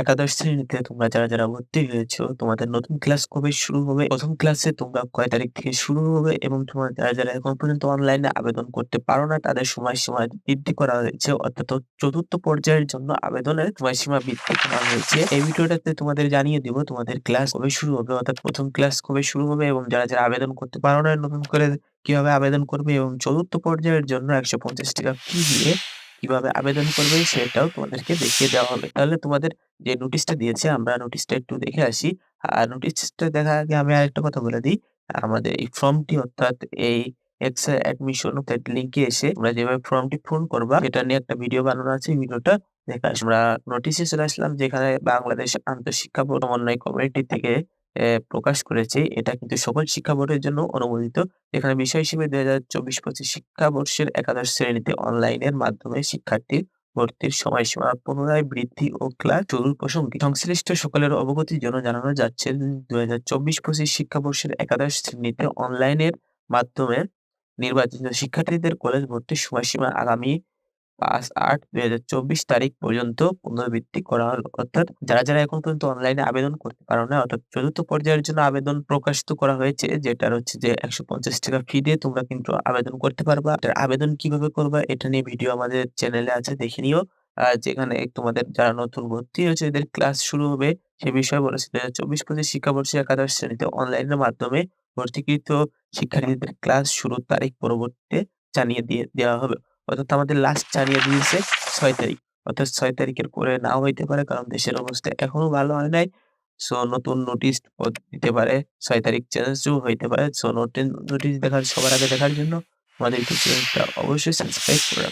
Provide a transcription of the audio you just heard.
একাদশ শ্রেণীতে তোমরা যারা, যারা ভর্তি হয়েছো তোমাদের নতুন ক্লাস কবে শুরু হবে? ১ম ক্লাসে তোমরা কয় তারিখ থেকে শুরু হবে? এবং তোমরা যারা, যারা এখন পর্যন্ত অনলাইনে আবেদন করতে পারো না তাদের সময়সীমা বৃদ্ধি করা হয়েছে। অর্থাৎ চতুর্থ পর্যায়ের জন্য আবেদনের সময়সীমা বৃদ্ধি করা হয়েছে। এই ভিডিওটাতে তোমাদের জানিয়ে দিব তোমাদের ক্লাস কবে শুরু হবে? অর্থাৎ প্রথম ক্লাস কবে শুরু হবে? এবং যারা, যারা আবেদন করতে পারো না নতুন করে কীভাবে আবেদন করবে? এবং চতুর্থ পর্যায়ের জন্য ৳১৫০ ফি দিয়ে কীভাবে আবেদন করবে সেটাও তোমাদেরকে দেখিয়ে দেওয়া হবে। তাহলে তোমাদের যে নোটিশটা দিয়েছে, আমরা নোটিশটা একটু দেখে আসি। আর নোটিশটা দেখার আগে আমি আরেকটা কথা বলে দিই। আমাদের এই ফর্মটি অর্থাৎ এই এক্সা অ্যাডমিশন অর্থাৎ লিংকে এসে তোমরা যেভাবে ফর্মটি পূরণ করবা, এটা নিয়ে একটা ভিডিও বানানো আছে। ভিডিওটা দেখে। আমরা নোটিশে চলে আসলাম, যেখানে বাংলাদেশ আন্তঃশিক্ষা সমন্বয় কমিটি থেকে প্রকাশ করেছে। এটা কিন্তু সকল শিক্ষা বোর্ডের জন্য অনুমোদিত। এখানে বিষয় হিসেবে ২০২৪-২৫ শিক্ষাবর্ষের একাদশ শ্রেণীতে অনলাইনের মাধ্যমে শিক্ষার্থীর ভর্তির সময়সীমা পুনরায় বৃদ্ধি ও ক্লাস শুরুর প্রসঙ্গে সংশ্লিষ্ট সকলের অবগতির জন্য জানানো যাচ্ছে ২০২৪-২৫ শিক্ষাবর্ষের একাদশ শ্রেণীতে অনলাইনের মাধ্যমে নির্বাচিত শিক্ষার্থীদের কলেজ ভর্তির সময়সীমা আগামী ৫-৮-২০২৪ তারিখ পর্যন্ত পুনরাবৃত্তি করা হলো। অর্থাৎ যারা, যারা এখন পর্যন্ত অনলাইনে আবেদন করতে পারো না অর্থাৎ চতুর্থ পর্যায়ের জন্য আবেদন প্রকাশিত করা হয়েছে যেটার হচ্ছে যে ৳১৫০ ফি দিয়ে তোমরা কিন্তু আবেদন করতে পারবা। আবেদন কীভাবে করবা এটা নিয়ে ভিডিও আমাদের চ্যানেলে আছে দেখে নিও। যেখানে তোমাদের যারা নতুন ভর্তি হয়েছে এদের ক্লাস শুরু হবে সে বিষয়ে বলেছে ২০২৪-২৫ শিক্ষাবর্ষে একাদশ শ্রেণীতে অনলাইনের মাধ্যমে ভর্তিকৃত শিক্ষার্থীদের ক্লাস শুরুর তারিখ পরবর্তীতে জানিয়ে দিয়ে দেওয়া হবে। অর্থাৎ আমাদের লাস্ট জানিয়ে দিয়েছে ছয় তারিখ। অর্থাৎ ছয় তারিখের পরে নাও হইতে পারে, কারণ দেশের অবস্থা এখনও ভালো হয় নাই। সো নতুন নোটিশ দিতে পারে। ছয় তারিখ চেঞ্জও হইতে পারে। সো নোটিশ দেখার, সবার আগে দেখার জন্য আমাদের চ্যানেলটা অবশ্যই সাবস্ক্রাইব করে।